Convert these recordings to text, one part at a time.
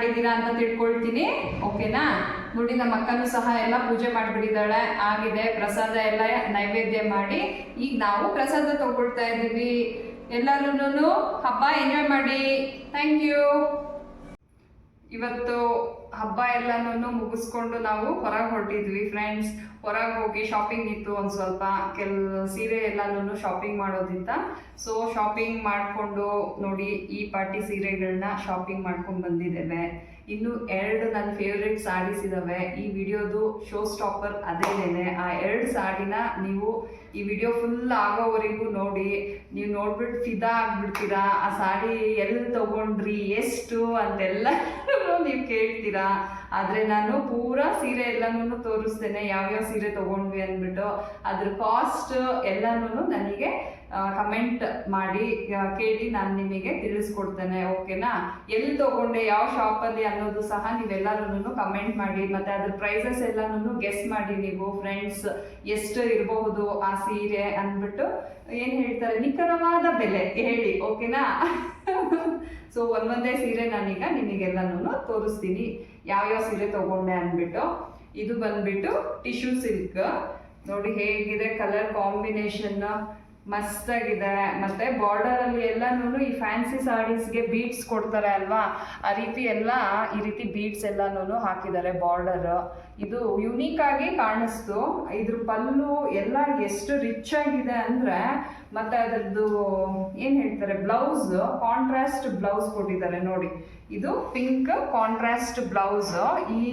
ಮಾಡಿದ್ದೀರಾ ಅಂತ ತಿಳ್ಕೊಳ್ತೀನಿ, ಓಕೆನಾ? ನೋಡಿ, ನಮ್ಮ ಅಕ್ಕನೂ ಸಹ ಎಲ್ಲ ಪೂಜೆ ಮಾಡಿಬಿಟ್ಟಿದ್ದಾಳೆ, ಆಗಿದೆ, ಪ್ರಸಾದ ಎಲ್ಲ ನೈವೇದ್ಯ ಮಾಡಿ. ಈಗ ನಾವು ಪ್ರಸಾದ ತಗೊಳ್ತಾ ಇದ್ದೀವಿ. ಎಲ್ಲರೂ ಹಬ್ಬ ಎಂಜಾಯ್ ಮಾಡಿ. ಥ್ಯಾಂಕ್ ಯು ಇವತ್ತು ಹಬ್ಬ ಎಲ್ಲನೂ ಮುಗಿಸ್ಕೊಂಡು ನಾವು ಹೊರಗೆ ಹೊರಟಿದ್ವಿ. ಫ್ರೆಂಡ್ಸ್ ಹೊರಗೆ ಹೋಗಿ ಶಾಪಿಂಗ್ ಇತ್ತು ಒಂದು ಸ್ವಲ್ಪ. ಕೆಲ, ಸೀರೆ ಎಲ್ಲನೂ ಶಾಪಿಂಗ್ ಮಾಡೋದಿಂತ ಸೊ ಶಾಪಿಂಗ್ ಮಾಡಿಕೊಂಡು ನೋಡಿ ಈ ಪಾರ್ಟಿ ಸೀರೆಗಳನ್ನ ಶಾಪಿಂಗ್ ಮಾಡ್ಕೊಂಡು ಬಂದಿದ್ದೇವೆ. ಇನ್ನು ಎರಡು ನನ್ನ ಫೇವ್ರೆಟ್ ಸಾರೀಸ್ ಇದಾವೆ. ಈ ವಿಡಿಯೋದು ಶೋ ಸ್ಟಾಪರ್ ಅದೇನೇನೆ ಆ ಎರಡು ಸಾರಿನ ನೀವು ಈ ವಿಡಿಯೋ ಫುಲ್ ಆಗೋವರೆಗೂ ನೋಡಿ. ನೀವು ನೋಡ್ಬಿಟ್ಟು ಫಿದಾ ಆಗ್ಬಿಡ್ತೀರಾ. ಆ ಸಾರಿ ಎಲ್ಲಿ ತಗೊಂಡ್ರಿ, ಎಷ್ಟು ಅಂತೆಲ್ಲ ನೀವು ಕೇಳ್ತೀರಾ. ಆದರೆ ನಾನು ಪೂರಾ ಸೀರೆ ಎಲ್ಲನೂ ತೋರಿಸ್ತೇನೆ ಯಾವ್ಯಾವ ಸೀರೆ ತಗೊಂಡ್ವಿ ಅಂದ್ಬಿಟ್ಟು. ಅದ್ರ ಕಾಸ್ಟ್ ಎಲ್ಲನೂ ನನಗೆ ಕಮೆಂಟ್ ಮಾಡಿ ಕೇಳಿ ನಾನು ನಿಮಗೆ ತಿಳಿಸ್ಕೊಡ್ತೇನೆ ಓಕೆನಾ ಎಲ್ಲಿ ತಗೊಂಡೆ, ಯಾವ ಶಾಪಲ್ಲಿ ಅನ್ನೋದು ಸಹ ನೀವೆಲ್ಲರೂ ಕಮೆಂಟ್ ಮಾಡಿ, ಮತ್ತೆ ಅದ್ರ ಪ್ರೈಸಸ್ ಎಲ್ಲನೂ ಗೆಸ್ ಮಾಡಿ ನೀವು ಫ್ರೆಂಡ್ಸ್ ಎಷ್ಟು ಇರಬಹುದು ಆ ಸೀರೆ ಅಂದ್ಬಿಟ್ಟು ಏನು ಹೇಳ್ತಾರೆ, ನಿಖರವಾದ ಬೆಲೆ ಹೇಳಿ ಓಕೆನಾ ಸೊ ಒಂದೊಂದೇ ಸೀರೆ ನಾನೀಗ ನಿಮಗೆಲ್ಲನೂ ತೋರಿಸ್ತೀನಿ ಯಾವ್ಯಾವ ಸೀರೆ ತಗೊಂಡೆ ಅಂದ್ಬಿಟ್ಟು. ಇದು ಬಂದ್ಬಿಟ್ಟು ಟಿಶ್ಯೂ ಸಿಲ್ಕ್ ನೋಡಿ ಹೇಗಿದೆ ಕಲರ್ ಕಾಂಬಿನೇಷನ್ ಮಸ್ತಾಗಿದೆ. ಮತ್ತೆ ಬಾರ್ಡರ್ ಅಲ್ಲಿ ಎಲ್ಲಾನು ಈ ಫ್ಯಾನ್ಸಿ ಸಾರೀಸ್ಗೆ ಬೀಡ್ಸ್ ಕೊಡ್ತಾರೆ ಅಲ್ವಾ? ಆ ರೀತಿ ಎಲ್ಲ ಈ ರೀತಿ ಬೀಡ್ಸ್ ಎಲ್ಲಾನು ಹಾಕಿದ್ದಾರೆ ಬಾರ್ಡರ್ ಇದು ಯುನೀಕ್ ಆಗಿ ಕಾಣಿಸ್ತು. ಇದ್ರ ಪಲ್ಲು ಎಲ್ಲ ಎಷ್ಟು ರಿಚ್ ಆಗಿದೆ ಅಂದ್ರೆ ಮತ್ತೆ ಅದರದ್ದು ಏನ್ ಹೇಳ್ತಾರೆ? ಬ್ಲೌಸ್ ಕಾಂಟ್ರಾಸ್ಟ್ ಬ್ಲೌಸ್ ಕೊಟ್ಟಿದ್ದಾರೆ ನೋಡಿ. ಇದು ಪಿಂಕ್ ಕಾಂಟ್ರಾಸ್ಟ್ ಬ್ಲೌಸ್ ಈ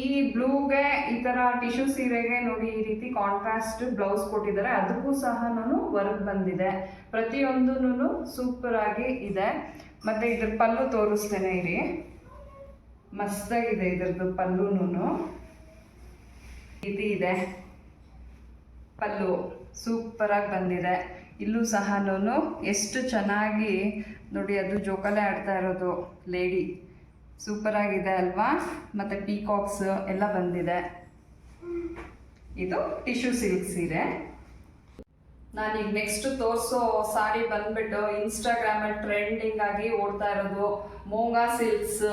ಈ ಬ್ಲೂಗೆ ಈ ತರ ಟಿಶ್ಯೂ ಸೀರೆಗೆ ನೋಡಿ ಈ ರೀತಿ ಕಾಂಟ್ರಾಸ್ಟ್ ಬ್ಲೌಸ್ ಕೊಟ್ಟಿದ್ದಾರೆ. ಅದಕ್ಕೂ ಸಹ ನಾನು ವರ್ಕ್ ಬಂದಿದೆ. ಪ್ರತಿಯೊಂದೂ ಸೂಪರ್ ಆಗಿ ಇದೆ. ಮತ್ತೆ ಇದ್ರ ಪಲ್ಲು ತೋರಿಸ್ತೇನೆ ಇರಿ ಮಸ್ತಾಗಿದೆ ಇದ್ರದ್ದು ಪಲ್ಲುನು ರೀತಿ ಇದೆ. ಪಲ್ಲು ಸೂಪರ್ ಆಗಿ ಬಂದಿದೆ. ಇಲ್ಲೂ ಸಹ ಎಷ್ಟು ಚೆನ್ನಾಗಿ ನೋಡಿ ಅದು ಜೋಕಾಲೆ ಆಡ್ತಾ ಇರೋದು ಲೇಡಿ ಸೂಪರ್ ಆಗಿದೆ ಅಲ್ವಾ? ಮತ್ತೆ ಪೀಕಾಕ್ಸ್ ಎಲ್ಲ ಬಂದಿದೆ. ಇದು ಟಿಶ್ಯೂ ಸಿಲ್ಕ್ ಸೀರೆ. ನಾನೀಗ ನೆಕ್ಸ್ಟ್ ತೋರಿಸೋ ಸಾರಿ ಬಂದ್ಬಿಟ್ಟು ಇನ್ಸ್ಟಾಗ್ರಾಮಲ್ಲಿ ಟ್ರೆಂಡಿಂಗ್ ಆಗಿ ಓಡ್ತಾ ಇರೋದು ಮೋಂಗಾ ಸಿಲ್ಕ್ಸ್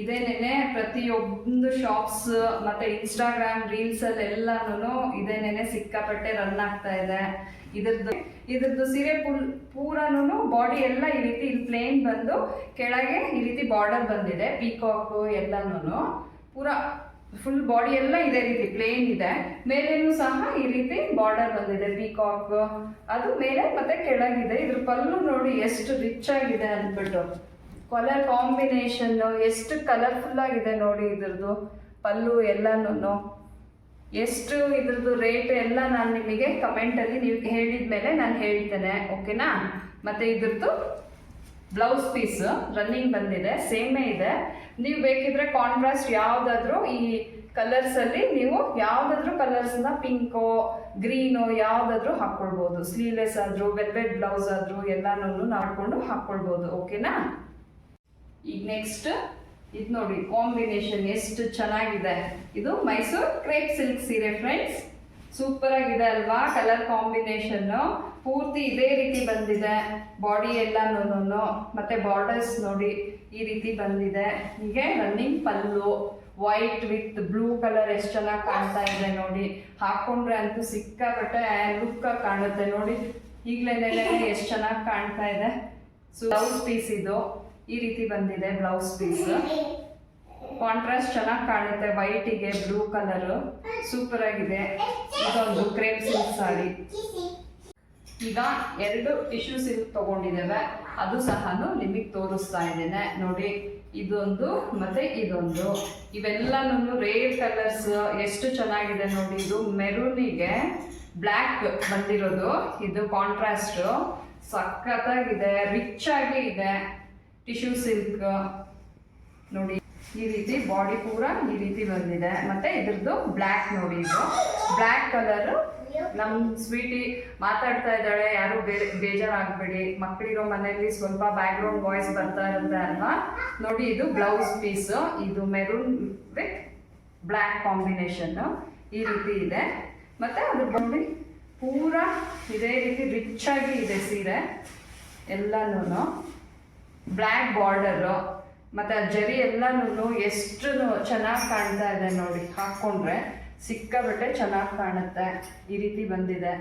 ಇದೇನೇನೆ ಪ್ರತಿಯೊಂದು ಶಾಪ್ಸ್ ಮತ್ತೆ ಇನ್ಸ್ಟಾಗ್ರಾಮ್ ರೀಲ್ಸ್ ಅಲ್ಲಿ ಎಲ್ಲಾನು ಇದೇನೇನೆ ಸಿಕ್ಕಾಪಟ್ಟೆ ರನ್ ಆಗ್ತಾ ಇದೆ. ಇದ್ರದ್ದು ಇದ್ರದ್ದು ಸೀರೆ ಫುಲ್ ಪೂರನು ಬಾಡಿ ಎಲ್ಲ ಈ ರೀತಿ ಇಲ್ಲಿ ಪ್ಲೇನ್ ಬಂದು ಕೆಳಗೆ ಈ ರೀತಿ ಬಾರ್ಡರ್ ಬಂದಿದೆ ಪೀಕಾಕ್ ಎಲ್ಲಾನು ಪೂರ ಫುಲ್ ಬಾಡಿ ಎಲ್ಲ ಇದೇ ರೀತಿ ಪ್ಲೇನ್ ಇದೆ. ಮೇಲೇನು ಸಹ ಈ ರೀತಿ ಬಾರ್ಡರ್ ಬಂದಿದೆ ಪೀಕಾಕ್ ಅದು ಮೇಲೆ ಮತ್ತೆ ಕೆಳಗಿದೆ. ಇದ್ರ ಪಲ್ಲು ನೋಡಿ ಎಷ್ಟು ರಿಚ್ ಆಗಿದೆ ಅಂದ್ಬಿಟ್ಟು. ಕಲರ್ ಕಾಂಬಿನೇಷನ್ ಎಷ್ಟು ಕಲರ್ಫುಲ್ ಆಗಿದೆ ನೋಡಿ ಇದ್ರದ್ದು. ಪಲ್ಲು ಎಲ್ಲಾನು ಎಷ್ಟು ಇದ್ರದ್ದು ರೇಟ್ ಎಲ್ಲ ನಾನು ನಿಮಗೆ ಕಮೆಂಟಲ್ಲಿ ನೀವು ಹೇಳಿದ ಮೇಲೆ ನಾನು ಹೇಳ್ತೇನೆ ಓಕೆನಾ ಮತ್ತೆ ಇದ್ರದ್ದು ಬ್ಲೌಸ್ ಪೀಸ್ ರನ್ನಿಂಗ್ ಬಂದಿದೆ ಸೇಮೇ ಇದೆ. ನೀವು ಬೇಕಿದ್ರೆ ಕಾಂಟ್ರಾಸ್ಟ್ ಯಾವುದಾದ್ರೂ ಈ ಕಲರ್ಸ್ ಅಲ್ಲಿ ನೀವು ಯಾವುದಾದ್ರೂ ಕಲರ್ಸ್ನ ಪಿಂಕೋ ಗ್ರೀನೋ ಯಾವುದಾದ್ರೂ ಹಾಕ್ಕೊಳ್ಬೋದು ಸ್ಲೀವ್ಲೆಸ್ ಆದ್ರು ವೆಲ್ವೆಟ್ ಬ್ಲೌಸ್ ಆದರೂ ಎಲ್ಲಾನು ನಾಡ್ಕೊಂಡು ಹಾಕ್ಕೊಳ್ಬೋದು ಓಕೆನಾ ಈಗ ನೆಕ್ಸ್ಟ್ ಇದು ನೋಡಿ ಕಾಂಬಿನೇಷನ್ ಎಷ್ಟು ಚೆನ್ನಾಗಿದೆ. ಇದು ಮೈಸೂರ್ ಕ್ರೇಪ್ ಸಿಲ್ಕ್ ಸೀರೆ ಫ್ರೆಂಡ್ಸ್ ಸೂಪರ್ ಆಗಿದೆ ಅಲ್ವಾ? ಕಲರ್ ಕಾಂಬಿನೇಷನ್ ಪೂರ್ತಿ ಇದೇ ರೀತಿ ಬಂದಿದೆ. ಬಾಡಿ ಎಲ್ಲಾನು ಮತ್ತೆ ಬಾರ್ಡರ್ಸ್ ನೋಡಿ, ಈ ರೀತಿ ಬಂದಿದೆ. ಹೀಗೆ running pallu white with blue colour ಎಷ್ಟು ಚೆನ್ನಾಗಿ ಕಾಣ್ತಾ ಇದೆ ನೋಡಿ. ಹಾಕೊಂಡ್ರೆ ಅಂತೂ ಸಿಕ್ಕಾಪಟ್ಟೆ ಲುಕ್ ಕಾಣುತ್ತೆ ನೋಡಿ. ಈಗಲೇ ಎಷ್ಟು ಚೆನ್ನಾಗಿ ಕಾಣ್ತಾ ಇದೆ. ಸೊ ಬ್ಲೌಸ್ ಪೀಸ್ ಇದು. ಈ ರೀತಿ ಬಂದಿದೆ ಬ್ಲೌಸ್ ಪೀಸ್ ಕಾಂಟ್ರಾಸ್ಟ್ ಚೆನ್ನಾಗಿ ಕಾಣುತ್ತೆ. ವೈಟಿಗೆ ಬ್ಲೂ ಕಲರ್ ಸೂಪರ್ ಆಗಿದೆ. ಇದೊಂದು ಕ್ರೇಪ್ ಸಿಲ್ಕ್ ಸಾರಿ ಈಗ ಎರಡು ಟಿಶ್ಯೂ ಸಿಲ್ಕ್ ತಗೊಂಡಿದ್ದೇವೆ. ಅದು ಸಹ ನಿಮಗೆ ತೋರಿಸ್ತಾ ಇದ್ದೇನೆ. ನೋಡಿ, ಇದೊಂದು ಮತ್ತೆ ಇದೊಂದು. ಇವೆಲ್ಲನೂ ರೇರ್ ಕಲರ್ಸ್ ಎಷ್ಟು ಚೆನ್ನಾಗಿದೆ ನೋಡಿ, ಇದು ಮೆರೂನಿಗೆ ಬ್ಲ್ಯಾಕ್ ಬಂದಿರೋದು. ಇದು ಕಾಂಟ್ರಾಸ್ಟ್ ಸಖತ್ತಾಗಿದೆ ರಿಚ್ ಆಗಿ ಇದೆ. ಟಿಶ್ಯೂ ಸಿಲ್ಕ್ ನೋಡಿ, ಈ ರೀತಿ ಬಾಡಿ ಪೂರ ಈ ರೀತಿ ಬಂದಿದೆ. ಮತ್ತೆ ಇದ್ರದ್ದು ಬ್ಲ್ಯಾಕ್ ನೋಡಿ ಇದು. Black colour. ನಮ್ ಸ್ವೀಟಿ ಮಾತಾಡ್ತಾ ಇದ್ದಾಳೆ, ಯಾರು ಬೇರೆ, ಬೇಜಾರಾಗ್ಬೇಡಿ. ಮಕ್ಕಳಿರೋ ಮನೆಯಲ್ಲಿ ಸ್ವಲ್ಪ ಬ್ಯಾಕ್ ಗ್ರೌಂಡ್ ವಾಯ್ಸ್ ಬರ್ತಾ ಇರುತ್ತೆ ಅಲ್ವಾ? ನೋಡಿ, ಇದು ಬ್ಲೌಸ್ ಪೀಸ್. ಇದು ಮೆರೂನ್ ವಿತ್ ಬ್ಲ್ಯಾಕ್ ಕಾಂಬಿನೇಷನ್. ಈ ರೀತಿ ಇದೆ. ಮತ್ತೆ ಅದ್ರ ಬಂದು ಪೂರಾ ಇದೇ ರೀತಿ ರಿಚ್ ಆಗಿ ಇದೆ ಸೀರೆ. ಎಲ್ಲನೂ ಬ್ಲ್ಯಾಕ್ ಬಾರ್ಡರು, ಮತ್ತೆ ಆ ಜರಿ ಎಲ್ಲನೂ ಎಷ್ಟು ಚೆನ್ನಾಗಿ ಕಾಣ್ತಾ ಇದೆ ನೋಡಿ, ಹಾಕ್ಕೊಂಡ್ರೆ ಸಿಕ್ಕಾಬಟ್ಟೆ ಚೆನ್ನಾಗಿ ಕಾಣುತ್ತೆ. ಈ ರೀತಿ ಬಂದಿದೆ.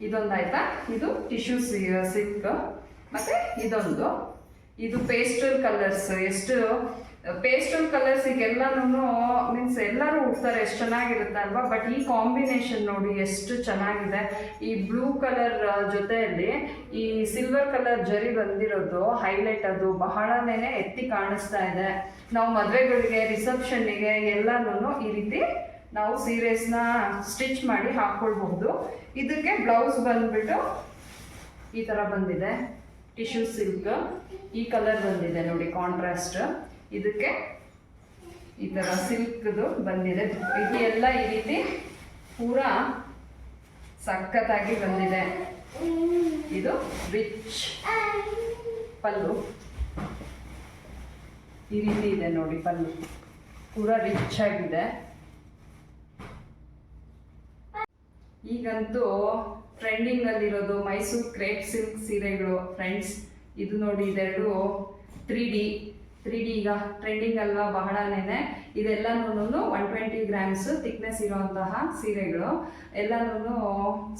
ಇದೊಂದಾಯ್ತಾ? ಇದು ಟಿಶ್ಯೂ ಸಿಲ್ಕ್. ಮತ್ತೆ ಇದೊಂದು. ಇದು ಪೇಸ್ಟಲ್ ಕಲರ್ಸ್. ಎಷ್ಟು ಪೇಸ್ಟಲ್ ಕಲರ್ಸ್ ಈಗ ಮೀನ್ಸ್ ಎಲ್ಲರೂ ಉಡ್ತಾರೆ, ಎಷ್ಟು ಚೆನ್ನಾಗಿರುತ್ತೆ ಅಲ್ವಾ? ಬಟ್ ಈ ಕಾಂಬಿನೇಷನ್ ನೋಡಿ ಎಷ್ಟು ಚೆನ್ನಾಗಿದೆ. ಈ ಬ್ಲೂ ಕಲರ್ ಜೊತೆಯಲ್ಲಿ ಈ ಸಿಲ್ವರ್ ಕಲರ್ ಜರಿ ಬಂದಿರೋದು ಹೈಲೈಟ್ ಅದು ಬಹಳನೇ ಎತ್ತಿ ಕಾಣಿಸ್ತಾ ಇದೆ. ನಾವು ಮದುವೆಗಳಿಗೆ ರಿಸೆಪ್ಷನ್ನಿಗೆ ಎಲ್ಲಾನು ಈ ರೀತಿ ನಾವು ಸೀರೆಸ್ನ ಸ್ಟಿಚ್ ಮಾಡಿ ಹಾಕ್ಕೊಳ್ಬಹುದು. ಇದಕ್ಕೆ ಬ್ಲೌಸ್ ಬಂದ್ಬಿಟ್ಟು ಈ ಥರ ಬಂದಿದೆ. ಟಿಶ್ಯೂ ಸಿಲ್ಕ್ ಈ ಕಲರ್ ಬಂದಿದೆ ನೋಡಿ ಕಾಂಟ್ರಾಸ್ಟ್ ಇದಕ್ಕೆ ಈ ಥರ ಸಿಲ್ಕ್ದು ಬಂದಿದೆ. ಇದು ಎಲ್ಲ ಈ ರೀತಿ ಪೂರ ಸಖತ್ತಾಗಿ ಬಂದಿದೆ. ಇದು ರಿಚ್ ಪಲ್ಲು. ಈ ರೀತಿ ಇದೆ ನೋಡಿ ಪಲ್ಲು. ಪೂರ ರಿಚ್ ಆಗಿದೆ. ಈಗಂತೂ ಟ್ರೆಂಡಿಂಗ್ ಅಲ್ಲಿರೋದು ಮೈಸೂರು ಕ್ರೇಪ್ ಸಿಲ್ಕ್ ಸೀರೆಗಳು. ಫ್ರೆಂಡ್ಸ್ ಇದು ನೋಡಿ ಇದೆರಡು ತ್ರೀ ಡಿ ತ್ರೀ ಡಿ ಈಗ ಟ್ರೆಂಡಿಂಗ್ ಅಲ್ವಾ ಬಹಳನೇ ಇದೆಲ್ಲನೂ ಒನ್ ಟ್ವೆಂಟಿ ಗ್ರಾಮ್ಸ್ ಥಿಕ್ನೆಸ್ ಇರುವಂತಹ ಸೀರೆಗಳು. ಎಲ್ಲನೂ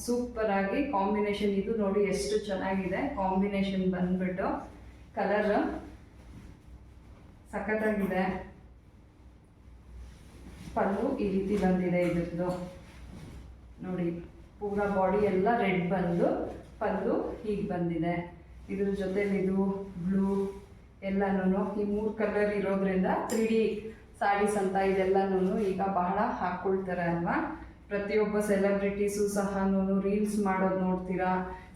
ಸೂಪರ್ ಆಗಿ ಕಾಂಬಿನೇಷನ್ ಇದು ನೋಡಿ ಎಷ್ಟು ಚೆನ್ನಾಗಿದೆ ಕಾಂಬಿನೇಷನ್ ಬಂದ್ಬಿಟ್ಟು. ಕಲರ್ ಸಖತ್ತಾಗಿದೆ. ಪಲ್ಲು ಈ ರೀತಿ ಬಂದಿದೆ ಇದ್ರದ್ದು. ನೋಡಿ, ಪೂರ ಬಾಡಿ ಎಲ್ಲ ರೆಡ್ ಬಂದು, ಪಲ್ಲು ಹೀಗೆ ಬಂದಿದೆ. ಇದ್ರ ಜೊತೆಲಿ ಇದು ಬ್ಲೂ ಎಲ್ಲನೂ ಈ ಮೂರು ಕಲರ್ ಇರೋದ್ರಿಂದ ತ್ರೀ ಡಿ ಸಾರೀಸ್ ಅಂತ ಇದೆಲ್ಲನೂ ಈಗ ಬಹಳ ಹಾಕ್ಕೊಳ್ತಾರೆ ಅಲ್ವಾ? ಪ್ರತಿಯೊಬ್ಬ ಸೆಲೆಬ್ರಿಟೀಸು ಸಹ ರೀಲ್ಸ್ ಮಾಡೋದು ನೋಡ್ತೀರಾ?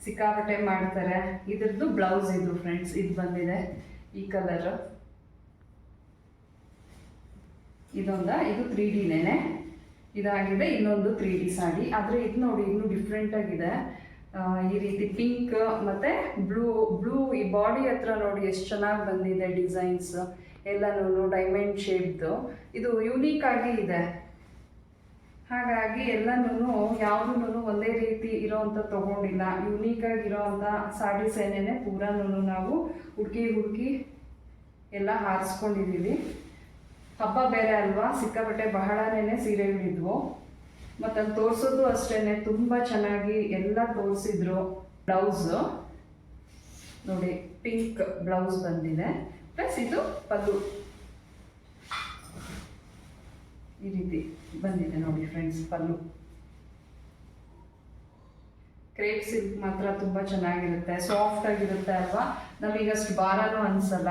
ಸಿಕ್ಕಾಪಟ್ಟೆ ಮಾಡ್ತಾರೆ. ಇದ್ರದ್ದು ಬ್ಲೌಸ್ ಇದು ಫ್ರೆಂಡ್ಸ್ ಇದು ಬಂದಿದೆ ಈ ಕಲರ್ ಇದೊಂದ ಇದು ತ್ರೀ ಡಿನೇನೆ ಇದಾಗಿದೆ ಇನ್ನೊಂದು ತ್ರೀ ಡಿ ಸಾಡಿ ಆದರೆ ಇದು ನೋಡಿ ಇನ್ನೂ ಡಿಫ್ರೆಂಟ್ ಆಗಿದೆ. ಆ, ಈ ರೀತಿ ಪಿಂಕ್ ಮತ್ತೆ ಬ್ಲೂ ಬ್ಲೂ ಈ ಬಾಡಿ ಹತ್ರ ನೋಡಿ ಎಷ್ಟು ಚೆನ್ನಾಗಿ ಬಂದಿದೆ ಡಿಸೈನ್ಸ್ ಎಲ್ಲನೂ ಡೈಮಂಡ್ ಶೇಪ್ದು ಇದು ಯುನೀಕ್ ಆಗಿ ಇದೆ. ಹಾಗಾಗಿ ಎಲ್ಲನೂ ಯಾವುದೂ ಒಂದೇ ರೀತಿ ಇರೋವಂಥ ತೊಗೊಂಡಿಲ್ಲ. ಯುನೀಕ್ ಆಗಿರೋವಂಥ ಸಾರೀಸ್ ಏನೇನೆ ಪೂರಾನು ನಾವು ಹುಡುಕಿ ಹುಡುಕಿ ಎಲ್ಲ ಹಾರಿಸ್ಕೊಂಡಿದ್ದೀವಿ ಹಬ್ಬ ಬೇರೆ ಅಲ್ವಾ? ಸಿಕ್ಕಾಪಟ್ಟೆ ಬಹಳನೇ ಸೀರೆಗಳಿದ್ವು ಮತ್ತು ಅದು ತೋರಿಸೋದು ಅಷ್ಟೇ ತುಂಬ ಚೆನ್ನಾಗಿ ಎಲ್ಲ ತೋರಿಸಿದ್ರು. ಬ್ಲೌಸು. ನೋಡಿ, ಪಿಂಕ್ ಬ್ಲೌಸ್ ಬಂದಿದೆ. ಪ್ಲಸ್ ಇದು ಪಲ್ಲು. ಈ ರೀತಿ ಬಂದಿದೆ ನೋಡಿ ಫ್ರೆಂಡ್ಸ್, ಪಲ್ಲು. ಕ್ರೇಪ್ ಸಿಲ್ಕ್ ಮಾತ್ರ ತುಂಬ ಚೆನ್ನಾಗಿರುತ್ತೆ ಸಾಫ್ಟ್ ಆಗಿರುತ್ತೆ ಅಲ್ವಾ? ನಮಗೆ ಅಷ್ಟು ಭಾರನೂ ಅನ್ಸಲ್ಲ.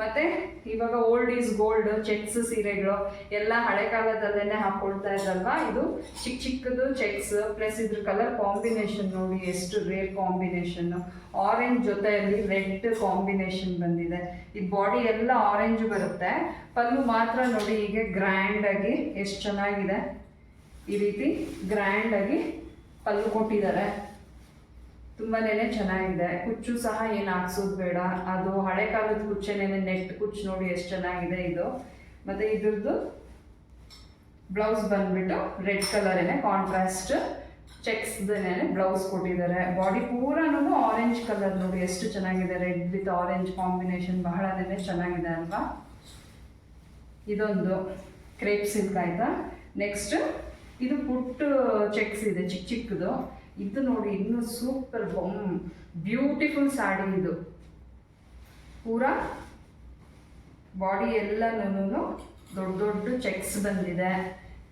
ಮತ್ತೆ ಇವಾಗ ಓಲ್ಡ್ ಈಸ್ ಗೋಲ್ಡ್ ಚೆಕ್ಸ್ ಸೀರೆಗಳು ಎಲ್ಲ ಹಳೆ ಕಾಲದಲ್ಲೇನೆ ಹಾಕೊಳ್ತಾ ಇದ್ರಲ್ವಾ? ಇದು ಚಿಕ್ಕ ಚಿಕ್ಕದು ಚೆಕ್ಸ್ ಪ್ಲಸ್ ಇದ್ರ ಕಲರ್ ಕಾಂಬಿನೇಷನ್ ನೋಡಿ ಎಷ್ಟು ರೇರ್ ಕಾಂಬಿನೇಷನ್ ಆರೆಂಜ್ ಜೊತೆಯಲ್ಲಿ ರೆಡ್ ಕಾಂಬಿನೇಷನ್ ಬಂದಿದೆ. ಈ ಬಾಡಿ ಎಲ್ಲ ಆರೆಂಜ್ ಬರುತ್ತೆ. ಪಲ್ಲು ಮಾತ್ರ ನೋಡಿ ಹೀಗೆ ಗ್ರ್ಯಾಂಡ್ ಆಗಿ ಎಷ್ಟು ಚೆನ್ನಾಗಿದೆ. ಈ ರೀತಿ ಗ್ರ್ಯಾಂಡ್ ಆಗಿ ಪಲ್ಲು ಕೊಟ್ಟಿದ್ದಾರೆ. ತುಂಬಾನೇ ಚೆನ್ನಾಗಿದೆ. ಕುಚ್ಚು ಸಹ ಏನು ಹಾಕ್ಸೋದು ಬೇಡ. ಅದು ಹಳೆ ಕಾಲದ ಕುಚ್ಚೆನೇನೆ ನೆಟ್ ಕುಚ್ಚು ನೋಡಿ ಎಷ್ಟು ಚೆನ್ನಾಗಿದೆ ಇದು. ಮತ್ತೆ ಇದ್ರದ್ದು ಬ್ಲೌಸ್ ಬಂದ್ಬಿಟ್ಟು ರೆಡ್ ಕಲರೇನೆ ಕಾಂಟ್ರಾಸ್ಟ್ ಚೆಕ್ಸ್ದೇನೆ ಬ್ಲೌಸ್ ಕೊಟ್ಟಿದ್ದಾರೆ. ಬಾಡಿ ಪೂರಾನು ಆರೆಂಜ್ ಕಲರ್ ನೋಡಿ ಎಷ್ಟು ಚೆನ್ನಾಗಿದೆ. ರೆಡ್ ವಿತ್ ಆರೆಂಜ್ ಕಾಂಬಿನೇಷನ್ ಬಹಳನೇ ಚೆನ್ನಾಗಿದೆ ಅಲ್ವಾ? ಇದೊಂದು ಕ್ರೇಪ್ ಸಿಲ್ಕ್ ಆಯ್ತಾ? ನೆಕ್ಸ್ಟ್ ಇದು ಪುಟ್ಟು ಚೆಕ್ಸ್ ಇದೆ ಚಿಕ್ಕ ಚಿಕ್ಕದು. ಇದು ನೋಡಿ, ಇನ್ನು ಸೂಪರ್ ಬೊಮ್ ಬ್ಯೂಟಿಫುಲ್ ಸಾಡಿ ಇದು. ಪೂರ ಬಾಡಿ ಎಲ್ಲನೂ ದೊಡ್ಡ ದೊಡ್ಡ ಚೆಕ್ಸ್ ಬಂದಿದೆ.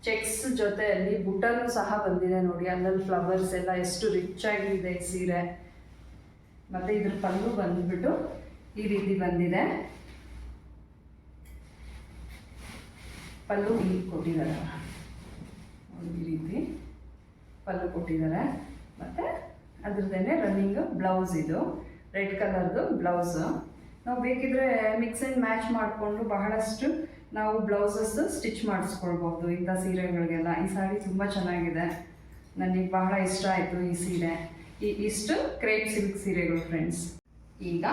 ಚೆಕ್ಸ್ ಜೊತೆಯಲ್ಲಿ ಬುಟನ್ ಸಹ ಬಂದಿದೆ ನೋಡಿ, ಅಲ್ಲಲ್ಲಿ ಫ್ಲವರ್ಸ್ ಎಲ್ಲ ಎಷ್ಟು ರಿಚ್ ಆಗಿದೆ ಸೀರೆ. ಮತ್ತೆ ಇದ್ರ ಪಲ್ಲು ಬಂದ್ಬಿಟ್ಟು ಈ ರೀತಿ ಬಂದಿದೆ. ಪಲ್ಲು ಹೀಗೆ ಕೊಟ್ಟಿದ್ದಾರೆ. ಈ ರೀತಿ ಪಲ್ಲು ಕೊಟ್ಟಿದ್ದಾರೆ. ಮತ್ತು ಅದ್ರದ್ದೇನೆ ರನ್ನಿಂಗ್ ಬ್ಲೌಸ್ ಇದು. ರೆಡ್ ಕಲರ್ದು ಬ್ಲೌಸು ನಾವು ಬೇಕಿದ್ರೆ ಮಿಕ್ಸ್ ಆ್ಯಂಡ್ ಮ್ಯಾಚ್ ಮಾಡಿಕೊಂಡು ಬಹಳಷ್ಟು ನಾವು ಬ್ಲೌಸಸ್ ಸ್ಟಿಚ್ ಮಾಡಿಸ್ಕೊಳ್ಬೋದು ಇಂಥ ಸೀರೆಗಳಿಗೆಲ್ಲ. ಈ ಸಾರಿ ತುಂಬ ಚೆನ್ನಾಗಿದೆ. ನನಗೆ ಬಹಳ ಇಷ್ಟ ಆಯಿತು ಈ ಸೀರೆ. ಈ ಇಷ್ಟು ಕ್ರೇಪ್ ಸಿಲ್ಕ್ ಸೀರೆಗಳು ಫ್ರೆಂಡ್ಸ್ ಈಗ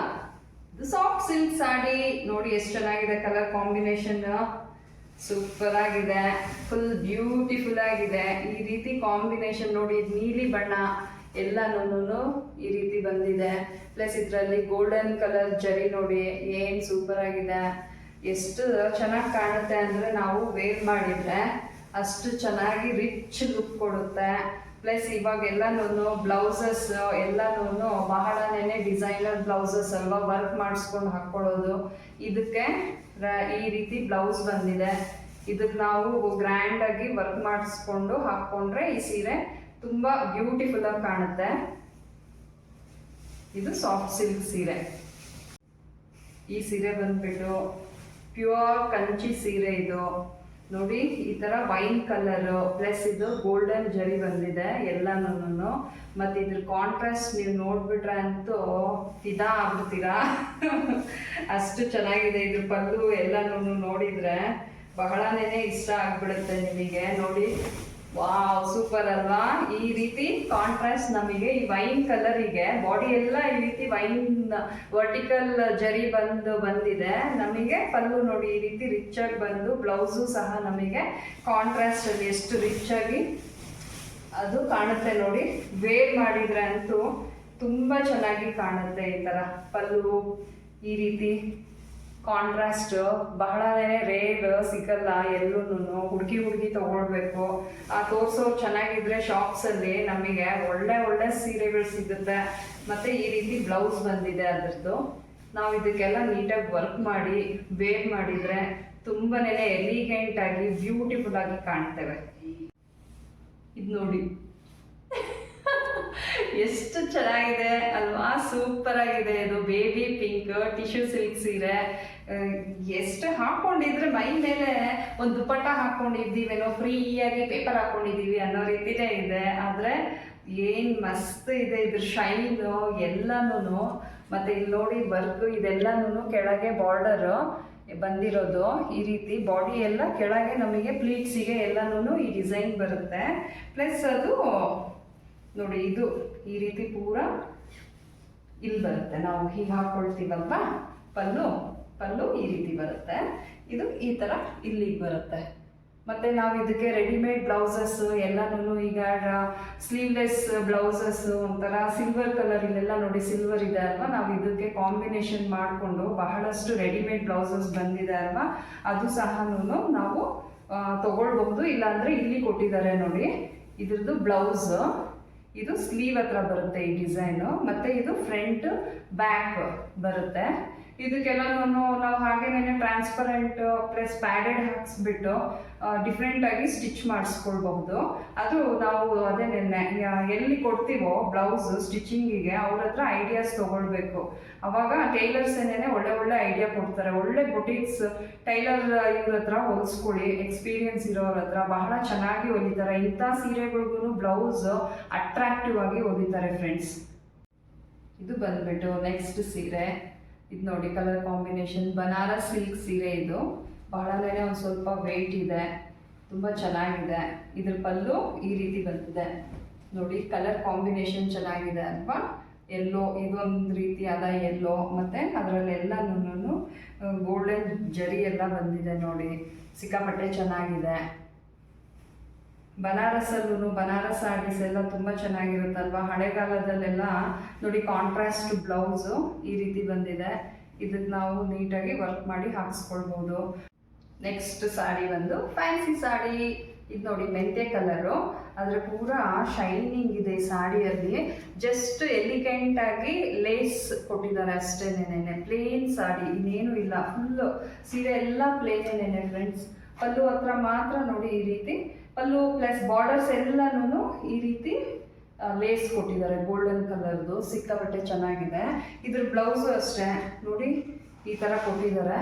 ಸಾಫ್ಟ್ ಸಿಲ್ಕ್ ಸಾಡಿ ನೋಡಿ ಎಷ್ಟು ಚೆನ್ನಾಗಿದೆ ಕಲರ್ ಕಾಂಬಿನೇಷನ್ ಸೂಪರ್ ಆಗಿದೆ. ಫುಲ್ ಬ್ಯೂಟಿಫುಲ್ ಆಗಿದೆ. ಈ ರೀತಿ ಕಾಂಬಿನೇಷನ್ ನೋಡಿ ನೀಲಿ ಬಣ್ಣ ಎಲ್ಲನೂ ಈ ರೀತಿ ಬಂದಿದೆ. ಪ್ಲಸ್ ಇದರಲ್ಲಿ ಗೋಲ್ಡನ್ ಕಲರ್ ಜರಿ ನೋಡಿ, ಏನ್ ಸೂಪರ್ ಆಗಿದೆ. ಎಷ್ಟು ಚೆನ್ನಾಗಿ ಕಾಣುತ್ತೆ ಅಂದ್ರೆ ನಾವು ವೇರ್ ಮಾಡಿದ್ರೆ ಅಷ್ಟು ಚೆನ್ನಾಗಿ ರಿಚ್ ಲುಕ್ ಕೊಡುತ್ತೆ. ಪ್ಲಸ್ ಇವಾಗ ಎಲ್ಲಾನು ಬ್ಲೌಸಸ್ ಎಲ್ಲನೂ ಬಹಳನೇ ಡಿಸೈನರ್ ಬ್ಲೌಸಸ್ ಅಲ್ವಾ ವರ್ಕ್ ಮಾಡಿಸ್ಕೊಂಡು ಹಾಕ್ಕೊಳ್ಳೋದು. ಇದಕ್ಕೆ ಈ ರೀತಿ ಬ್ಲೌಸ್ ಬಂದಿದೆ. ಇದಕ್ಕೆ ನಾವು ಗ್ರ್ಯಾಂಡ್ ಆಗಿ ವರ್ಕ್ ಮಾಡಿಸ್ಕೊಂಡು ಹಾಕ್ಕೊಂಡ್ರೆ ಈ ಸೀರೆ ತುಂಬಾ ಬ್ಯೂಟಿಫುಲ್ ಆಗಿ ಕಾಣುತ್ತೆ. ಇದು ಸಾಫ್ಟ್ ಸಿಲ್ಕ್ ಸೀರೆ. ಈ ಸೀರೆ ಬಂದ್ಬಿಟ್ಟು ಪ್ಯೂರ್ ಕಂಚಿ ಸೀರೆ ಇದು. ನೋಡಿ, ಈ ತರ ವೈನ್ ಕಲರ್, ಪ್ಲಸ್ ಇದು ಗೋಲ್ಡನ್ ಜರಿ ಬಂದಿದೆ ಎಲ್ಲಾನು ಮತ್ತೆ ಇದ್ರ ಕಾಂಟ್ರಾಸ್ಟ್ ನೀವು ನೋಡ್ಬಿಟ್ರೆ ಅಂತೂ ಫಿದಾ ಆಗ್ಬಿಡ್ತೀರಾ? ಅಷ್ಟು ಚೆನ್ನಾಗಿದೆ ಇದ್ರ ಪಲ್ಲು ಎಲ್ಲಾನು ನೋಡಿದ್ರೆ. ಬಹಳನೇ ಇಷ್ಟ ಆಗ್ಬಿಡುತ್ತೆ ನಿಮಗೆ. ನೋಡಿ ವಾವ್ ಸೂಪರ್ ಅಲ್ವಾ? ಈ ರೀತಿ ಕಾಂಟ್ರಾಸ್ಟ್ ನಮಗೆ, ಈ ವೈನ್ ಕಲರಿಗೆ ಬಾಡಿ ಎಲ್ಲ ಈ ರೀತಿ ವೈನ್ ವರ್ಟಿಕಲ್ ಜರಿ ಬಂದು ಬಂದಿದೆ. ನಮಗೆ ಪಲ್ಲು ನೋಡಿ, ಈ ರೀತಿ ರಿಚ್ ಆಗಿ ಬಂದು ಬ್ಲೌಸು ಸಹ ನಮಗೆ ಕಾಂಟ್ರಾಸ್ಟ್ ಅಲ್ಲಿ ಎಷ್ಟು ರಿಚ್ ಆಗಿ ಅದು ಕಾಣುತ್ತೆ ನೋಡಿ. ವೇರ್ ಮಾಡಿದ್ರೆ ಅಂತೂ ತುಂಬಾ ಚೆನ್ನಾಗಿ ಕಾಣುತ್ತೆ ಈ ತರ ಪಲ್ಲು ಈ ರೀತಿ. ಕಾಂಟ್ರಾಸ್ಟ್ ಬಹಳನೇ ರೇರ್ ಸಿಗಲ್ಲ ಎಲ್ಲೂ ಹುಡುಗಿ ಹುಡುಗಿ ತಗೊಳ್ಬೇಕು. ಆ ತೋರ್ಸೋರು ಚೆನ್ನಾಗಿದ್ರೆ ಶಾಪ್ಸ್ ಅಲ್ಲಿ ನಮಗೆ ಒಳ್ಳೆ ಒಳ್ಳೆ ಸೀರೆಗಳು ಸಿಗುತ್ತೆ. ಮತ್ತೆ ಈ ರೀತಿ ಬ್ಲೌಸ್ ಬಂದಿದೆ ಅದರದ್ದು. ನಾವು ಇದಕ್ಕೆಲ್ಲ ನೀಟಾಗಿ ವರ್ಕ್ ಮಾಡಿ ವೇರ್ ಮಾಡಿದ್ರೆ ತುಂಬಾನೇ ಎಲಿಗೆಂಟ್ ಆಗಿ ಬ್ಯೂಟಿಫುಲ್ ಆಗಿ ಕಾಣ್ತೇವೆ. ಇದು ನೋಡಿ. ಎಷ್ಟು ಚೆನ್ನಾಗಿದೆ ಅಲ್ವಾ? ಸೂಪರ್ ಆಗಿದೆ. ಇದು ಬೇಬಿ ಪಿಂಕ್ ಟಿಶ್ಯೂ ಸಿಲ್ಕ್ ಸೀರೆ. ಎಷ್ಟು ಹಾಕೊಂಡಿದ್ರೆ ಮೈ ಮೇಲೆ ಒಂದು ದುಪ್ಪಟ್ಟ ಹಾಕೊಂಡಿದ್ದೀವೇನೋ, ಫ್ರೀಯಾಗಿ ಪೇಪರ್ ಹಾಕೊಂಡಿದ್ದೀವಿ ಅನ್ನೋ ರೀತಿನೇ ಇದೆ. ಆದ್ರೆ ಏನ್ ಮಸ್ತ್ ಇದೆ ಇದ್ರ ಶೈನು ಎಲ್ಲಾನು ಮತ್ತೆ ಇಲ್ಲಿ ನೋಡಿ ವರ್ಕ್ ಇದೆಲ್ಲಾನು ಕೆಳಗೆ ಬಾರ್ಡರ್ ಬಂದಿರೋದು. ಈ ರೀತಿ ಬಾಡಿ ಎಲ್ಲ ಕೆಳಗೆ ನಮಗೆ ಪ್ಲೀಟ್ಸಿಗೆ ಎಲ್ಲಾನು ಈ ಡಿಸೈನ್ ಬರುತ್ತೆ. ಪ್ಲಸ್ ಅದು ನೋಡಿ ಇದು, ಈ ರೀತಿ ಪೂರ ಇಲ್ಲಿ ಬರುತ್ತೆ. ನಾವು ಹೀಗೆ ಹಾಕೊಳ್ತೀವಲ್ವಾ? ಪಲ್ಲು? ಪಲ್ಲು ಈ ರೀತಿ ಬರುತ್ತೆ. ಇದು ಈ ಥರ ಇಲ್ಲಿಗೆ ಬರುತ್ತೆ. ಮತ್ತೆ ನಾವು ಇದಕ್ಕೆ ರೆಡಿಮೇಡ್ ಬ್ಲೌಸಸ್, ಎಲ್ಲನೂ ಈಗ ಸ್ಲೀವ್ಲೆಸ್ ಬ್ಲೌಸಸ್ ಒಂಥರ ಸಿಲ್ವರ್ ಕಲರ್ ಇಲ್ಲೆಲ್ಲ ನೋಡಿ ಸಿಲ್ವರ್ ಇದೆ ಅಲ್ವಾ? ನಾವು ಇದಕ್ಕೆ ಕಾಂಬಿನೇಷನ್ ಮಾಡಿಕೊಂಡು ಬಹಳಷ್ಟು ರೆಡಿಮೇಡ್ ಬ್ಲೌಸಸ್ ಬಂದಿದೆ ಅಲ್ವಾ? ಅದು ಸಹ ನಾವು ತೊಗೊಳ್ಬಹುದು. ಇಲ್ಲಾಂದ್ರೆ ಇಲ್ಲಿ ಕೊಟ್ಟಿದ್ದಾರೆ ನೋಡಿ. ಇದ್ರದ್ದು ಬ್ಲೌಸ್. ಇದು ಸ್ಲೀವ್ ಹತ್ರ ಬರುತ್ತೆ ಈ ಡಿಸೈನು. ಮತ್ತೆ ಇದು ಫ್ರಂಟ್ ಬ್ಯಾಕ್ ಬರುತ್ತೆ. ಇದಕ್ಕೆಲ್ಲನೂ ನಾವು ಹಾಗೇನೇ ಟ್ರಾನ್ಸ್ಪರೆಂಟ್ ಪ್ಲಸ್ ಪ್ಯಾಡೆಡ್ ಹಾಕ್ಸ್ಬಿಟ್ಟು ಡಿಫ್ರೆಂಟ್ ಆಗಿ ಸ್ಟಿಚ್ ಮಾಡಿಸ್ಕೊಳ್ಬಹುದು. ಅದು ನಾವು ಅದೇ ಎಲ್ಲಿ ಕೊಡ್ತೀವೋ ಬ್ಲೌಸ್ ಸ್ಟಿಚಿಂಗಿಗೆ ಅವ್ರ ಹತ್ರ ಐಡಿಯಾಸ್ ತಗೊಳ್ಬೇಕು. ಅವಾಗ ಟೈಲರ್ಸ್ ಏನೇನೆ ಒಳ್ಳೆ ಒಳ್ಳೆ ಐಡಿಯಾ ಕೊಡ್ತಾರೆ. ಒಳ್ಳೆ ಬುಟೀಕ್ಸ್ ಟೈಲರ್ ಇವ್ರ ಹತ್ರ ಹೊಲಿಸ್ಕೊಳ್ಳಿ. ಎಕ್ಸ್ಪೀರಿಯನ್ಸ್ ಇರೋರ ಹತ್ರ ಬಹಳ ಚೆನ್ನಾಗಿ ಹೊಲಿತಾರೆ. ಇಂಥ ಸೀರೆಗಳಿಗೂ ಬ್ಲೌಸ್ ಅಟ್ರಾಕ್ಟಿವ್ ಆಗಿ ಹೊಲಿತಾರೆ ಫ್ರೆಂಡ್ಸ್ ಇದು ಬಂದ್ಬಿಟ್ಟು ನೆಕ್ಸ್ಟ್ ಸೀರೆ. ಇದು ನೋಡಿ ಕಲರ್ ಕಾಂಬಿನೇಷನ್ ಬನಾರಸ್ ಸಿಲ್ಕ್ ಸೀರೆ ಇದು. ಬಹಳನೇ ಒಂದು ಸ್ವಲ್ಪ ವೆಯ್ಟ್ ಇದೆ. ತುಂಬ ಚೆನ್ನಾಗಿದೆ. ಇದ್ರ ಪಲ್ಲು ಈ ರೀತಿ ಬಂದಿದೆ. ನೋಡಿ ಕಲರ್ ಕಾಂಬಿನೇಷನ್ ಚೆನ್ನಾಗಿದೆ ಅಲ್ವಾ? ಎಲ್ಲೋ ಇದೊಂದು ರೀತಿಯಾದ ಎಲ್ಲೋ ಮತ್ತು ಅದರಲ್ಲೆಲ್ಲನೂ ಗೋಲ್ಡನ್ ಜರಿ ಎಲ್ಲ ಬಂದಿದೆ ನೋಡಿ. ಸಿಕ್ಕಾಪಟ್ಟೆ ಚೆನ್ನಾಗಿದೆ. ಬನಾರಸಲ್ಲೂ ಬನಾರಸ್ ಸಾರೀಸ್ ಎಲ್ಲ ತುಂಬ ಚೆನ್ನಾಗಿರುತ್ತಲ್ವ? ಹಳೆಗಾಲದಲ್ಲೆಲ್ಲ ನೋಡಿ ಕಾಂಟ್ರಾಸ್ಟ್ ಬ್ಲೌಸು ಈ ರೀತಿ ಬಂದಿದೆ. ಇದಕ್ಕೆ ನಾವು ನೀಟಾಗಿ ವರ್ಕ್ ಮಾಡಿ ಹಾಕ್ಸ್ಕೊಳ್ಬೋದು. ನೆಕ್ಸ್ಟ್ ಸಾಡಿ ಬಂದು ಫ್ಯಾನ್ಸಿ ಸಾಡಿ ಇದು ನೋಡಿ ಮೆಂತೆ ಕಲರು ಆದರೆ ಪೂರ ಶೈನಿಂಗ್ ಇದೆ ಈ ಸಾಡಿಯಲ್ಲಿ ಜಸ್ಟ್ ಎಲಿಗೆಂಟ್ ಆಗಿ ಲೇಸ್ ಕೊಟ್ಟಿದ್ದಾರೆ ಅಷ್ಟೇನೇನೆ ಪ್ಲೇನ್ ಸಾಡಿ ಇನ್ನೇನು ಇಲ್ಲ. ಫುಲ್ ಸೀರೆ ಎಲ್ಲ ಪ್ಲೇನೇನೆ ಫ್ರೆಂಡ್ಸ್ ಪಲ್ಲು ಹತ್ರ ಮಾತ್ರ ನೋಡಿ ಈ ರೀತಿ ಪಲ್ಲು ಪ್ಲಸ್ ಬಾರ್ಡರ್ಸ್ ಎಲ್ಲನೂ ಈ ರೀತಿ ಲೇಸ್ ಕೊಟ್ಟಿದ್ದಾರೆ. ಗೋಲ್ಡನ್ ಕಲರ್ದು ಸಿಕ್ಕಾಪಟ್ಟೆ ಚೆನ್ನಾಗಿದೆ. ಇದ್ರ ಬ್ಲೌಸು ಅಷ್ಟೇ. ನೋಡಿ, ಈ ಥರ ಕೊಟ್ಟಿದ್ದಾರೆ.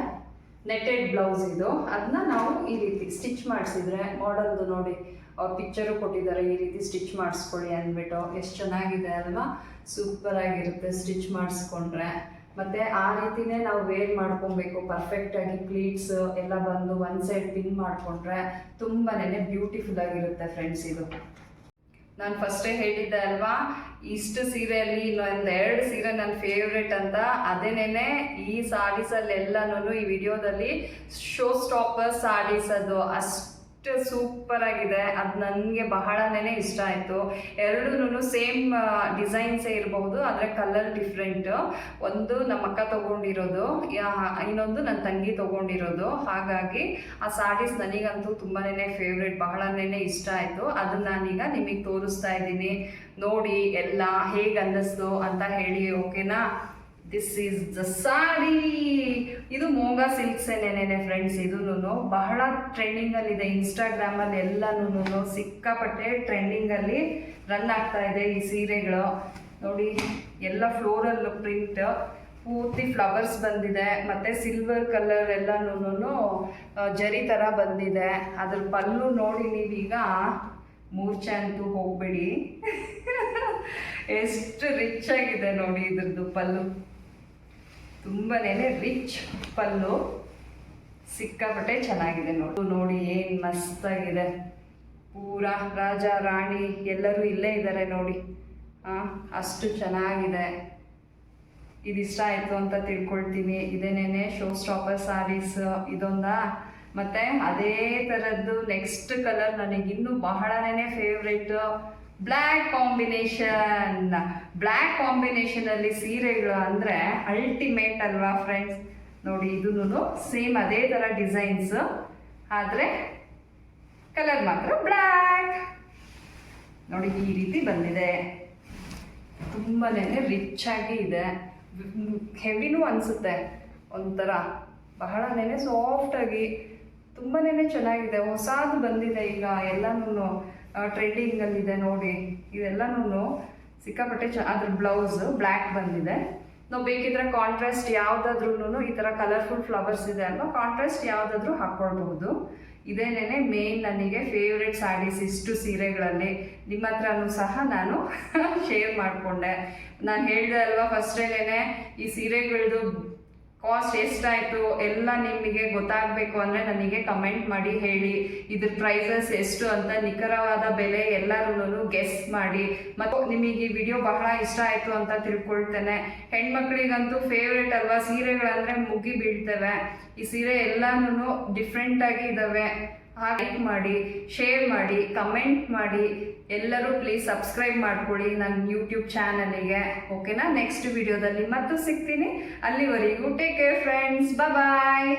ನೆಟೆಡ್ ಬ್ಲೌಸ್ ಇದು. ಅದನ್ನ ನಾವು ಈ ರೀತಿ ಸ್ಟಿಚ್ ಮಾಡಿಸಿದ್ರೆ ಮಾಡಲ್ದು ನೋಡಿ ಅವ್ರ ಪಿಕ್ಚರು ಕೊಟ್ಟಿದ್ದಾರೆ. ಈ ರೀತಿ ಸ್ಟಿಚ್ ಮಾಡಿಸ್ಕೊಳ್ಳಿ ಅಂದ್ಬಿಟ್ಟು. ಎಷ್ಟು ಚೆನ್ನಾಗಿದೆ ಅಲ್ವಾ? ಸೂಪರ್ ಆಗಿರುತ್ತೆ ಸ್ಟಿಚ್ ಮಾಡಿಸ್ಕೊಂಡ್ರೆ. ಮತ್ತೆ ಆ ರೀತಿನೇ ನಾವು ವೇರ್ ಮಾಡ್ಕೊಬೇಕು. ಪರ್ಫೆಕ್ಟ್ ಆಗಿ ಪ್ಲೀಟ್ಸ್ ಎಲ್ಲ ಬಂದು ಒನ್ ಸೈಡ್ ಪಿನ್ ಮಾಡ್ಕೊಂಡ್ರೆ ತುಂಬಾನೇ ಬ್ಯೂಟಿಫುಲ್ ಆಗಿರುತ್ತೆ ಫ್ರೆಂಡ್ಸ್ ಇದು. ನಾನು ಫಸ್ಟೇ ಹೇಳಿದ್ದೆ ಅಲ್ವಾ, ಇಷ್ಟು ಸೀರೆಯಲ್ಲಿ ಇನ್ನೊಂದು ಎರಡು ಸೀರೆ ನನ್ನ ಫೇವ್ರೇಟ್ ಅಂತ, ಅದೇನೇನೆ ಈ ಸಾರೀಸಲ್ಲೆಲ್ಲನೂ ಈ ವಿಡಿಯೋದಲ್ಲಿ ಶೋ ಸ್ಟಾಪರ್ ಸಾರೀಸ್ ಅದು. ಅಷ್ಟು ಸೂಪರ್ ಆಗಿದೆ. ಅದು ನನಗೆ ಬಹಳನೇ ಇಷ್ಟ ಆಯಿತು. ಎರಡೂ ಸೇಮ್ ಡಿಸೈನ್ಸೇ ಇರಬಹುದು ಆದರೆ ಕಲರ್ ಡಿಫ್ರೆಂಟು ಒಂದು ನಮ್ಮ ಅಕ್ಕ ತಗೊಂಡಿರೋದು ಇನ್ನೊಂದು ನನ್ನ ತಂಗಿ ತಗೊಂಡಿರೋದು. ಹಾಗಾಗಿ ಆ ಸಾರೀಸ್ ನನಗಂತೂ ತುಂಬಾ ಫೇವ್ರೆಟ್ ಬಹಳನೇ ಇಷ್ಟ ಆಯಿತು. ಅದನ್ನ ನಾನೀಗ ನಿಮಗೆ ತೋರಿಸ್ತಾ ಇದ್ದೀನಿ. ನೋಡಿ, ಎಲ್ಲ ಹೇಗೆ ಅನ್ನಿಸ್ತು ಅಂತ ಹೇಳಿ ಓಕೆನಾ ದಿಸ್ ಈಸ್ ದ ಸಾರಿ ಇದು ಮೋಗಾ ಸಿಲ್ಕ್ಸ್ ಫ್ರೆಂಡ್ಸ್ ಇದೂ ಬಹಳ ಟ್ರೆಂಡಿಂಗಲ್ಲಿದೆ ಇನ್ಸ್ಟಾಗ್ರಾಮಲ್ಲಿ ಎಲ್ಲನೂ ಸಿಕ್ಕಾಪಟ್ಟೆ ಟ್ರೆಂಡಿಂಗಲ್ಲಿ ರನ್ ಆಗ್ತಾ ಇದೆ ಈ ಸೀರೆಗಳು. ನೋಡಿ, ಎಲ್ಲ ಫ್ಲೋರಲ್ ಪ್ರಿಂಟ್ ಪೂರ್ತಿ ಫ್ಲವರ್ಸ್ ಬಂದಿದೆ. ಮತ್ತು ಸಿಲ್ವರ್ ಕಲರ್ ಎಲ್ಲನೂ ಜರಿ ಥರ ಬಂದಿದೆ. ಅದ್ರ ಪಲ್ಲು ನೋಡಿ ನೀವೀಗ ಮೂರ್ಛೆ ಅಂತೂ ಹೋಗ್ಬೇಡಿ. ಎಷ್ಟು ರಿಚ್ ಆಗಿದೆ ನೋಡಿ ಇದ್ರದ್ದು ಪಲ್ಲು. ತುಂಬಾನೇ ರಿಚ್ ಪಲ್ಲು. ಸಿಕ್ಕಾಪಟ್ಟೆ ಚೆನ್ನಾಗಿದೆ ನೋಡಿ. ನೋಡಿ ಏನು ಮಸ್ತಾಗಿದೆ. ಪೂರಾ ರಾಜ, ರಾಣಿ ಎಲ್ಲರೂ ಇಲ್ಲೇ ಇದ್ದಾರೆ ನೋಡಿ. ಅಷ್ಟು ಚೆನ್ನಾಗಿದೆ. ಇದಿಷ್ಟ ಆಯಿತು ಅಂತ ತಿಳ್ಕೊಳ್ತೀನಿ. ಇದೇನೇನೆ ಶೋ ಸ್ಟಾಪರ್ ಸಾರೀಸ್ ಇದೊಂದ? ಮತ್ತೆ ಅದೇ ಥರದ್ದು ನೆಕ್ಸ್ಟ್ ಕಲರ್ ನನಗಿನ್ನೂ ಬಹಳನೇ favourite black combination black combination ಅಲ್ಲಿ ಸೀರೆಗಳು ಅಂದ್ರೆ ಅಲ್ಟಿಮೇಟ್ ಅಲ್ವಾ ಫ್ರೆಂಡ್ಸ್ ನೋಡಿ, ಇದನ್ನು ಸೇಮ್ ಅದೇ ಥರ ಡಿಸೈನ್ಸ್ ಆದರೆ ಕಲರ್ ಮಾತ್ರ ಬ್ಲ್ಯಾಕ್ ನೋಡಿ, ಈ ರೀತಿ ಬಂದಿದೆ. ತುಂಬಾನೇ ರಿಚ್ ಆಗಿ ಇದೆ. ಹೆವಿನೂ ಅನಿಸುತ್ತೆ. ಒಂಥರ ಬಹಳನೇ ಸಾಫ್ಟ್ ಆಗಿ ತುಂಬಾನೇ ಚೆನ್ನಾಗಿದೆ. ಹೊಸದು ಬಂದಿದೆ ಈಗ ಎಲ್ಲನೂ ಟ್ರೆಂಡಿಂಗಲ್ಲಿದೆ ನೋಡಿ. ಇವೆಲ್ಲನೂ ಸಿಕ್ಕಾಪಟ್ಟೆ ಚ ಅದ್ರ ಬ್ಲೌಸ್ ಬ್ಲ್ಯಾಕ್ ಬಂದಿದೆ. ನಾವು ಬೇಕಿದ್ರೆ ಕಾಂಟ್ರಾಸ್ಟ್ ಯಾವುದಾದ್ರೂ ಈ ಥರ ಕಲರ್ಫುಲ್ ಫ್ಲವರ್ಸ್ ಇದೆ ಅಲ್ವಾ ಕಾಂಟ್ರಾಸ್ಟ್ ಯಾವುದಾದ್ರೂ ಹಾಕ್ಕೊಳ್ಬಹುದು ಇದೇನೇನೆ ಮೇನ್ ನನಗೆ ಫೇವ್ರೆಟ್ ಸ್ಯಾರೀಸ್ ಇಷ್ಟು ಸೀರೆಗಳಲ್ಲಿ ನಿಮ್ಮ ಹತ್ರನೂ ಸಹ ನಾನು ಶೇರ್ ಮಾಡಿಕೊಂಡೆ. ನಾನು ಹೇಳಿದೆ ಅಲ್ವಾ ಫಸ್ಟೇನೆ ಈ ಸೀರೆಗಳದ್ದು ಕಾಸ್ಟ್ ಎಷ್ಟಾಯಿತು ಎಲ್ಲ ನಿಮಗೆ ಗೊತ್ತಾಗಬೇಕು ಅಂದರೆ ನನಗೆ ಕಮೆಂಟ್ ಮಾಡಿ ಹೇಳಿ. ಇದ್ರ ಪ್ರೈಸಸ್ ಎಷ್ಟು ಅಂತ ನಿಖರವಾದ ಬೆಲೆ ಎಲ್ಲರೂ ಗೆಸ್ ಮಾಡಿ. ಮತ್ತು ನಿಮಗೆ ಈ ವಿಡಿಯೋ ಬಹಳ ಇಷ್ಟ ಆಯಿತು ಅಂತ ತಿಳ್ಕೊಳ್ತೇನೆ. ಹೆಣ್ಮಕ್ಳಿಗಂತೂ ಫೇವ್ರೇಟ್ ಅಲ್ವಾ? ಸೀರೆಗಳಂದರೆ ಮುಗಿ ಬೀಳ್ತವೆ. ಈ ಸೀರೆ ಎಲ್ಲನೂ ಡಿಫ್ರೆಂಟಾಗಿ ಇದ್ದಾವೆ ಹಾಗೆ ಲೈಕ್ ಮಾಡಿ ಶೇರ್ ಮಾಡಿ ಕಮೆಂಟ್ ಮಾಡಿ, ಎಲ್ಲರೂ ಪ್ಲೀಸ್ ಸಬ್ಸ್ಕ್ರೈಬ್ ಮಾಡ್ಕೊಳ್ಳಿ ನನ್ನ ಯೂಟ್ಯೂಬ್ ಚಾನಲಿಗೆ ಓಕೆನಾ ನೆಕ್ಸ್ಟ್ ವಿಡಿಯೋದಲ್ಲಿ ಮತ್ತೆ ಸಿಗ್ತೀನಿ. ಅಲ್ಲಿವರೆಗೂ ಟೇಕ್ ಕೇರ್ ಫ್ರೆಂಡ್ಸ್ ಬಾಯ್